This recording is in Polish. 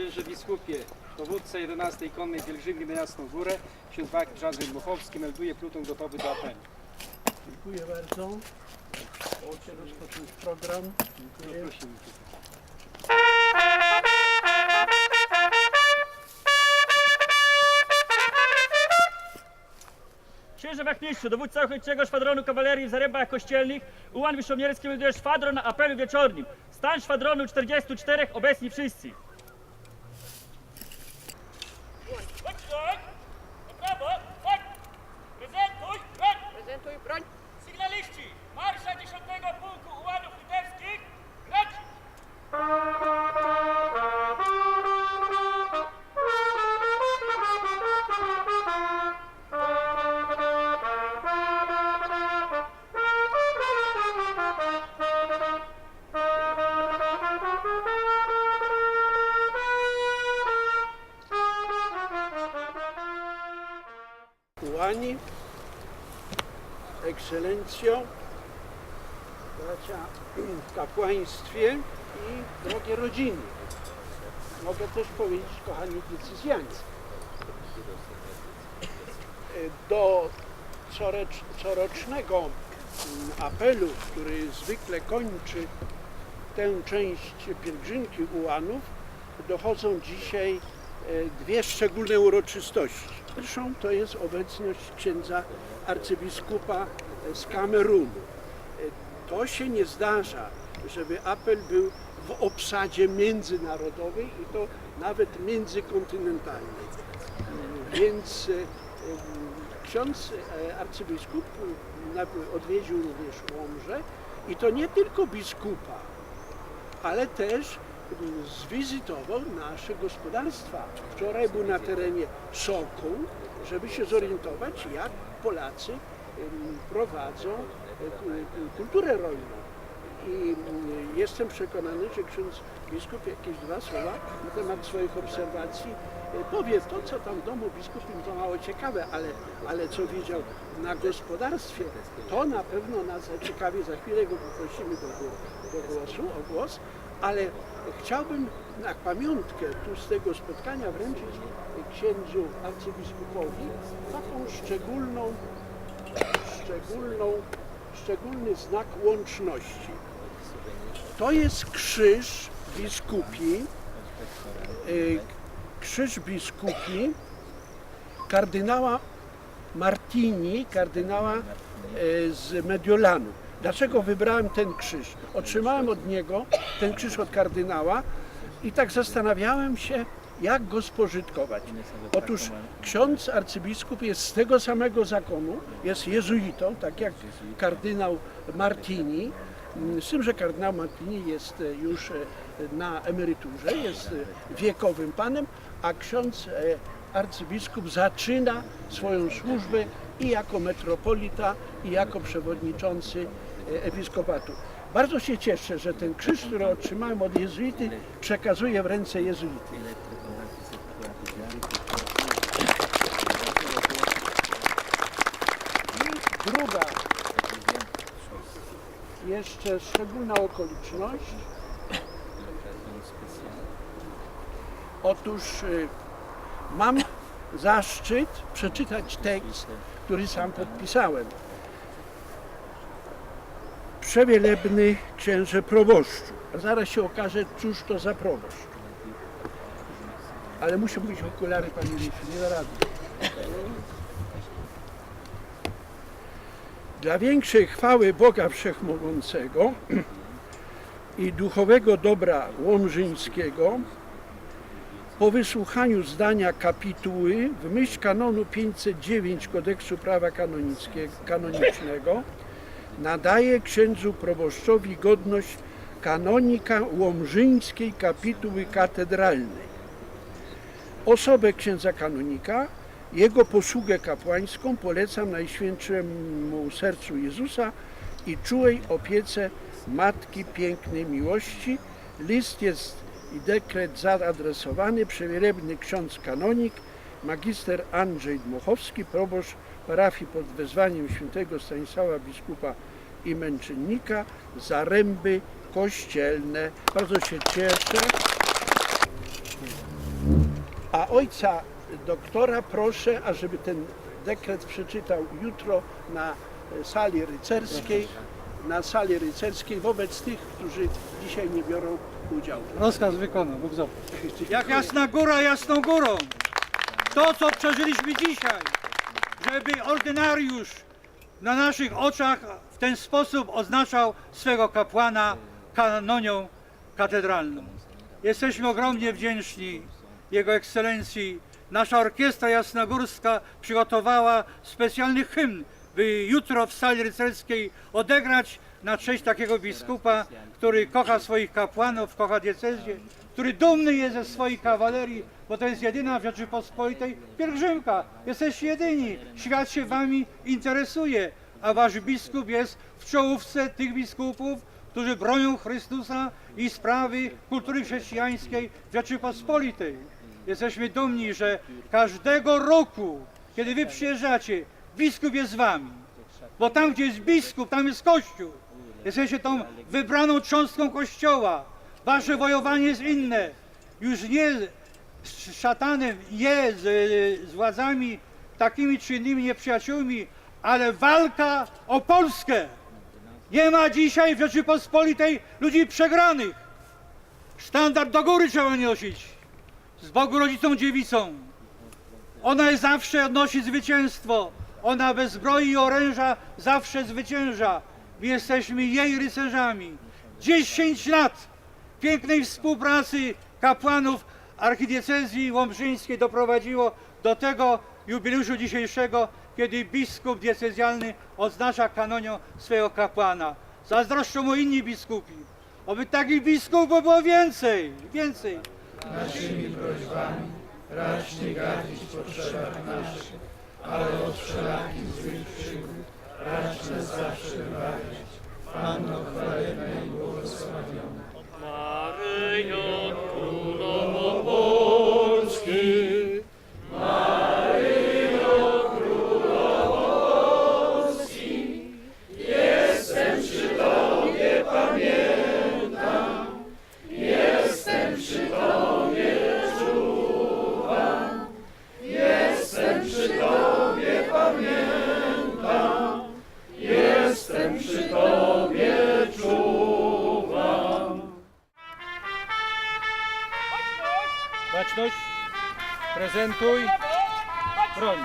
Księże biskupie, dowódca 11 konnej pielgrzymki na Jasną Górę, ksiądz Bakicz Andrzej Dmuchowski melduje pluton gotowy do apelu. Dziękuję bardzo. Możecie rozpocząć program. Dziękuję. Prosimy. Księże Wachmistrzu, dowódca ochotniczego szwadronu kawalerii w Zarębach Kościelnych, Ułan Wyszomierski melduje szwadron na apelu wieczornym. Stan szwadronu 44, obecni wszyscy. Ułani, ekscelencjo, bracia w kapłaństwie i drogie rodziny. Mogę też powiedzieć, kochani decyzjanci. Do corocznego apelu, który zwykle kończy tę część pielgrzymki Ułanów, dochodzą dzisiaj dwie szczególne uroczystości. Pierwszą to jest obecność księdza arcybiskupa z Kamerunu. To się nie zdarza, żeby apel był w obsadzie międzynarodowej i to nawet międzykontynentalnej. Więc e, ksiądz e, arcybiskup odwiedził również Łomżę i to nie tylko biskupa, ale też zwizytował nasze gospodarstwa. Wczoraj był na terenie Sokół, żeby się zorientować, jak Polacy prowadzą e, ku- kulturę rolną. I mm, jestem przekonany, że ksiądz biskup jakieś dwa słowa na temat swoich obserwacji e, powie. To, co tam w domu biskupim, to mało ciekawe, ale, ale co widział na gospodarstwie, to na pewno nas zaciekawi. Za chwilę go poprosimy do, do głosu, o głos, ale chciałbym na pamiątkę tu z tego spotkania wręczyć księdzu arcybiskupowi taką szczególną szczególną, szczególny znak łączności. To jest krzyż biskupi, y, krzyż biskupi kardynała Martini, kardynała y, z Mediolanu. Dlaczego wybrałem ten krzyż? Otrzymałem od niego ten krzyż od kardynała i tak zastanawiałem się, jak go spożytkować. Otóż ksiądz arcybiskup jest z tego samego zakonu, jest jezuitą, tak jak kardynał Martini. Z tym, że kardynał Martini jest e, już e, na emeryturze, jest e, wiekowym panem, a ksiądz arcybiskup zaczyna swoją służbę i jako metropolita, i jako przewodniczący e, episkopatu. Bardzo się cieszę, że ten krzyż, który otrzymałem od jezuity, przekazuję w ręce jezuity. I druga, jeszcze szczególna okoliczność. Otóż y, mam zaszczyt przeczytać tekst, który sam podpisałem. Przewielebny księże proboszczu. A zaraz się okaże, cóż to za proboszcz. Ale muszą być okulary, panie Lifi, nie da rady. Dla większej chwały Boga Wszechmogącego i duchowego dobra łomżyńskiego po wysłuchaniu zdania kapituły w myśl kanonu 509 Kodeksu Prawa Kanonicznego nadaje księdzu proboszczowi godność kanonika łomżyńskiej kapituły katedralnej. Osobę księdza kanonika, jego posługę kapłańską polecam Najświętszemu Sercu Jezusa i czułej opiece Matki Pięknej Miłości. List jest i dekret zaadresowany przewielebny ksiądz kanonik, magister Andrzej Dmochowski, proboszcz parafii pod wezwaniem świętego Stanisława biskupa i męczennika Zaręby Kościelne. Bardzo się cieszę. A ojca doktora proszę, ażeby ten dekret przeczytał jutro na sali rycerskiej, na sali rycerskiej wobec tych, którzy dzisiaj nie biorą udziału. Rozkaz wykonał, Bóg zapłać. Jak jasna góra jasną górą. To, co przeżyliśmy dzisiaj, żeby ordynariusz na naszych oczach w ten sposób oznaczał swego kapłana kanonią katedralną. Jesteśmy ogromnie wdzięczni Jego Ekscelencji. Nasza orkiestra jasnogórska przygotowała specjalny hymn, jutro w sali rycerskiej odegrać na cześć takiego biskupa, który kocha swoich kapłanów, kocha diecezję, który dumny jest ze swojej kawalerii, bo to jest jedyna w Rzeczypospolitej pielgrzymka. Jesteście jedyni. Świat się wami interesuje, a wasz biskup jest w czołówce tych biskupów, którzy bronią Chrystusa i sprawy kultury chrześcijańskiej w Rzeczypospolitej. Jesteśmy dumni, że każdego roku, kiedy wy przyjeżdżacie, biskup jest z wami. Bo tam, gdzie jest biskup, tam jest kościół. Jesteście tą wybraną cząstką kościoła. Wasze wojowanie jest inne. Już nie z szatanem, nie z, z władzami takimi czy innymi nieprzyjaciółmi, ale walka o Polskę. Nie ma dzisiaj w Rzeczypospolitej ludzi przegranych. Sztandar do góry trzeba nosić. Z Bogu rodzicą dziewicą. Ona jest zawsze odnosi zwycięstwo. Ona bez zbroi i oręża zawsze zwycięża. My jesteśmy jej rycerzami. 10 lat pięknej współpracy kapłanów archidiecezji łomżyńskiej doprowadziło do tego jubileuszu dzisiejszego, kiedy biskup diecezjalny odznacza kanonią swojego kapłana. Zazdroszczą mu inni biskupi. Oby takich biskupów było więcej, więcej. Maryjo, Baczność, prezentuj, broń.